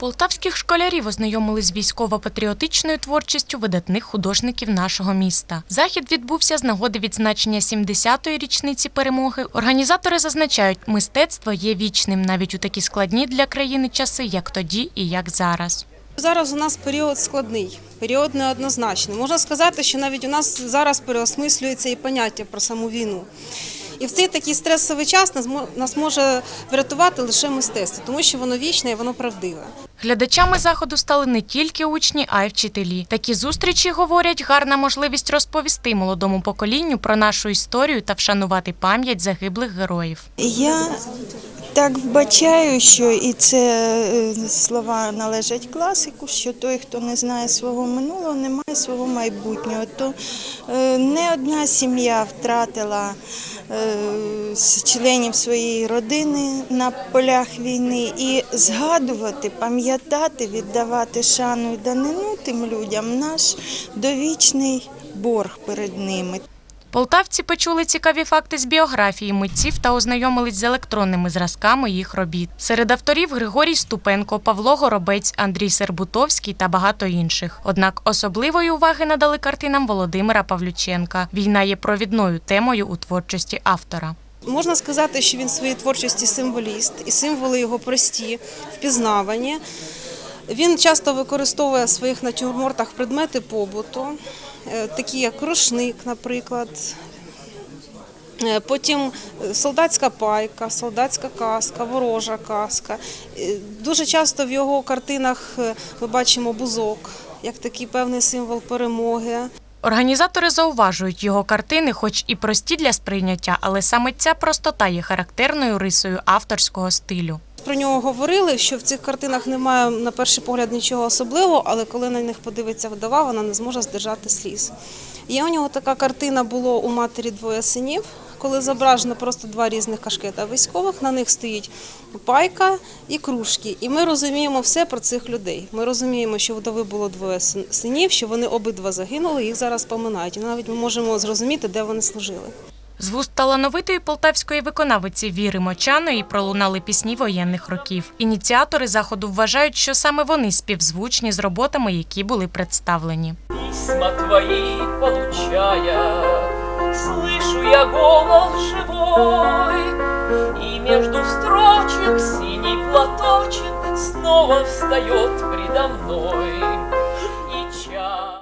Полтавських школярів ознайомили з військово-патріотичною творчістю видатних художників нашого міста. Захід відбувся з нагоди відзначення 70-ї річниці перемоги. Організатори зазначають, мистецтво є вічним навіть у такі складні для країни часи, як тоді і як зараз. Зараз у нас період складний, період неоднозначний. Можна сказати, що навіть у нас зараз переосмислюється і поняття про саму війну. І в цей такий стресовий час нас може врятувати лише мистецтво, тому що воно вічне і воно правдиве. Глядачами заходу стали не тільки учні, а й вчителі. Такі зустрічі, говорять, гарна можливість розповісти молодому поколінню про нашу історію та вшанувати пам'ять загиблих героїв. Я так вбачаю, що і це е, слова належать класику, що той, хто не знає свого минулого, не має свого майбутнього. То е, не одна сім'я втратила з членів своєї родини на полях війни і згадувати, пам'ятати, віддавати шану і данину тим людям наш довічний борг перед ними. Полтавці почули цікаві факти з біографії митців та ознайомились з електронними зразками їх робіт. Серед авторів Григорій Ступенко, Павло Горобець, Андрій Сербутовський та багато інших. Однак особливої уваги надали картинам Володимира Павлюченка. Війна є провідною темою у творчості автора. Можна сказати, що він в своїй творчості символіст, і символи його прості, впізнавані. Він часто використовує в своїх натюрмортах предмети побуту, е, такі як рушник, наприклад. Е, Потім е, солдатська пайка, солдатська каска, ворожа каска. Дуже часто в його картинах ми бачимо бузок, як такий певний символ перемоги. Організатори зауважують, його картини, хоч і прості для сприйняття, але саме ця простота є характерною рисою авторського стилю. Про нього говорили, що в цих картинах немає на перший погляд нічого особливого, але коли на них подивиться вдова, вона не зможе здержати сліз. Є у нього така картина було у матері двоє синів, коли зображено просто два різних кашкета військових. На них стоїть пайка і кружки. І ми розуміємо все про цих людей. Ми розуміємо, що вдови було двоє синів, що вони обидва загинули, їх зараз поминають. І навіть ми можемо зрозуміти, де вони служили. З вуст талановитої полтавської виконавиці Віри Мочаної пролунали пісні воєнних років. Ініціатори заходу вважають, що саме вони співзвучні з роботами, які були представлені. письма твои получая, слышу я голос живой, и между строчек синий платочек снова встает предо мной.